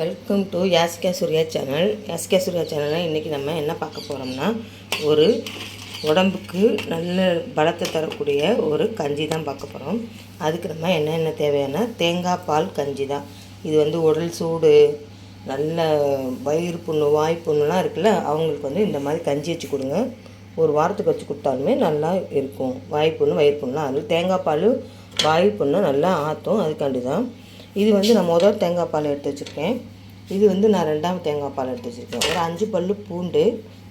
Welcome to Yaske Surya channel Yaske Surya சேனலில் இன்றைக்கி நம்ம என்ன பார்க்க போகிறோம்னா ஒரு உடம்புக்கு நல்ல பலத்தை தரக்கூடிய ஒரு கஞ்சி தான் பார்க்க போகிறோம் அதுக்கு நம்ம என்னென்ன தேவையான? தேங்காய் பால் கஞ்சி தான். இது வந்து உடல் சூடு நல்ல வயிறு புண்ணு வாய் புண்ணுலாம் இருக்குல்ல அவங்களுக்கு வந்து இந்த மாதிரி கஞ்சி வச்சு கொடுங்க. ஒரு வாரத்துக்கு வச்சு கொடுத்தாலுமே நல்லா இருக்கும். வாய் புண்ணு வயிறு புண்ணுலாம். அது தேங்காய் பால் வாய் புண்ணு நல்லா ஆற்றும் அதுக்காண்டி தான் இது வந்து நான் முதல் தேங்காய் பால் எடுத்து வச்சுருக்கேன். இது வந்து நான் ரெண்டாம் தேங்காய் பால் எடுத்து வச்சுருக்கேன். ஒரு அஞ்சு பல் பூண்டு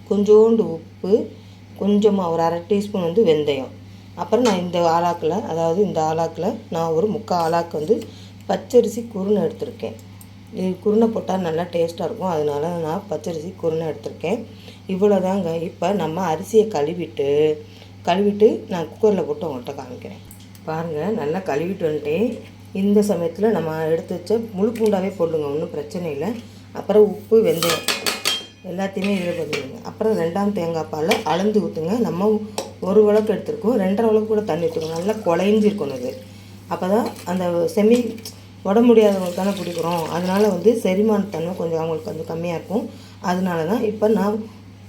கொஞ்சோண்டு உப்பு கொஞ்சமாக ஒரு அரை டீஸ்பூன் வந்து வெந்தயம். அப்புறம் நான் இந்த ஆலாக்கில் அதாவது இந்த ஆலாக்கில் நான் ஒரு முக்கால் ஆலாக்கு வந்து பச்சரிசி குருணை எடுத்திருக்கேன். இது குருணை போட்டால் நல்லா டேஸ்ட்டாக இருக்கும். அதனால நான் பச்சரிசி குருணை எடுத்திருக்கேன். இவ்வளோதாங்க இப்போ நம்ம அரிசியை கழுவிட்டு கழுவிட்டு நான் குக்கரில் போட்டு உங்கள்கிட்ட காமிக்கிறேன். பாருங்கள் நல்லா கழுவிட்டு வந்துட்டேன். இந்த சமயத்தில் நம்ம எடுத்து வச்ச முழு பூண்டாவே போடுங்க ஒன்றும் பிரச்சனை இல்லை. அப்புறம் உப்பு வெந்தயம் எல்லாத்தையுமே இதில் பண்ணிடுங்க அப்புறம் ரெண்டாம் தேங்காய் பாலை அளந்து ஊற்றுங்க நம்ம ஒரு விளக்கு எடுத்துருக்கோம். ரெண்டரை விளக்கு கூட தண்ணி ஊற்றுக்கணும் நல்லா குழைஞ்சிருக்கணும் இது அப்போ தான் அந்த செமி உடம்பு முடியாதவங்களுக்கு தானே பிடிக்கிறோம் அதனால வந்து செரிமானத்தன்மை கொஞ்சம் அவங்களுக்கு கொஞ்சம் கம்மியாக இருக்கும். அதனால தான் இப்போ நான்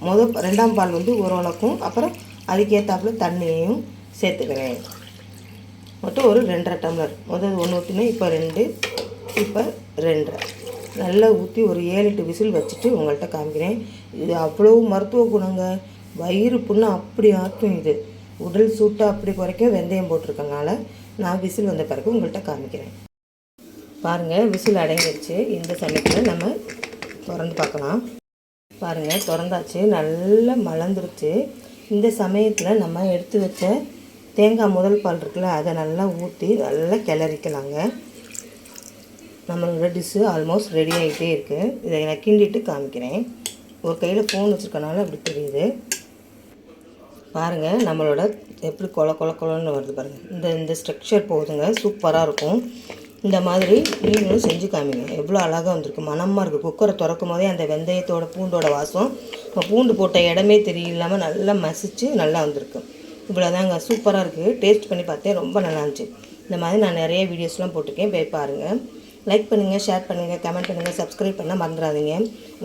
முத ரெண்டாம் பால் வந்து ஒரு விளக்கும். அப்புறம் அதுக்கேற்றாப்புல தண்ணியையும் சேர்த்துக்கிறேன். மொத்தம் ஒரு ரெண்டரை டம்ளர். முதல் ஒன்று ஊற்றினா இப்போ ரெண்டு இப்போ ரெண்டரை. நல்லா ஊற்றி ஒரு ஏழு எட்டு விசில் வச்சுட்டு உங்கள்கிட்ட காமிக்கிறேன். இது அவ்வளோ மருத்துவ குணங்க. வயிறு புண்ணு அப்படி ஆற்றும் இது. உடல் சூட்டை அப்படி குறைக்க வெந்தயம் போட்டிருக்கனால நான் விசில் வந்த பிறகு உங்கள்கிட்ட காமிக்கிறேன். பாருங்கள் விசில் அடங்கிடுச்சு. இந்த சமயத்தில் நம்ம திறந்து பார்க்கலாம். பாருங்கள் திறந்தாச்சு. நல்லா மலர்ந்துருச்சு. இந்த சமயத்தில் நம்ம எடுத்து வச்ச தேங்காய் முதல் பால் இருக்குல்ல அதை நல்லா ஊற்றி நல்லா கிளறிக்கலாங்க. நம்மளோட டிஷ்ஷு ஆல்மோஸ்ட் ரெடி ஆகிட்டே இருக்குது இதை நான் கிண்டிட்டு காமிக்கிறேன். ஒரு கையில் ஃபோன் வச்சுருக்கனால அப்படி தெரியுது. பாருங்கள் நம்மளோட எப்படி கொல கொல கொலன்னு வருது பாருங்கள் இந்த இந்த ஸ்ட்ரக்சர் போகுதுங்க. சூப்பராக இருக்கும். இந்த மாதிரி நீங்களும் செஞ்சு காமிங்க. எவ்வளோ அழகாக வந்திருக்கு. மனமாக இருக்குது குக்கரை திறக்கும் போதே அந்த வெந்தயத்தோட பூண்டோட வாசம். இப்போ பூண்டு போட்ட இடமே தெரியலாமல் நல்லா மசிச்சு நல்லா வந்திருக்கு. இவ்வளோதாங்க சூப்பராக இருக்குது டேஸ்ட் பண்ணி பார்த்தேன் ரொம்ப நல்லா இருந்துச்சு. இந்த மாதிரி நான் நிறைய வீடியோஸ்லாம் போட்டிருக்கேன். போய் பாருங்கள் லைக் பண்ணுங்கள் ஷேர் பண்ணுங்கள் கமெண்ட் பண்ணுங்கள் சப்ஸ்கிரைப் பண்ண மறந்துடாதீங்க.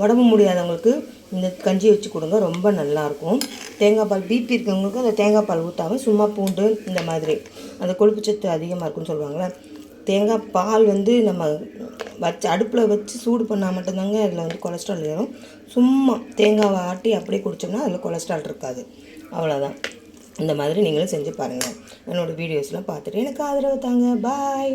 உடம்பு முடியாதவங்களுக்கு இந்த கஞ்சி வச்சு கொடுங்க. ரொம்ப நல்லாயிருக்கும் தேங்காய் பால் பிபி இருக்கிறவங்களுக்கு அந்த தேங்காய் பால் ஊற்றாமல் சும்மா பூண்டு இந்த மாதிரி. அந்த கொழுப்பு சத்து அதிகமாக இருக்குன்னு சொல்லுவாங்களே தேங்காய் பால் வந்து நம்ம வச்சு அடுப்பில் வச்சு சூடு பண்ணால் மட்டும்தாங்க அதில் வந்து கொலஸ்ட்ரால் ஏறும். சும்மா தேங்காவை ஆட்டி அப்படியே குடித்தோம்னா அதில் கொலஸ்ட்ரால் இருக்காது. அவ்வளோதான் இந்த மாதிரி நீங்களும் செஞ்சு பாருங்கள் என்னோடய வீடியோஸ்லாம் பார்த்துட்டு எனக்கு ஆதரவு தாங்க. பாய்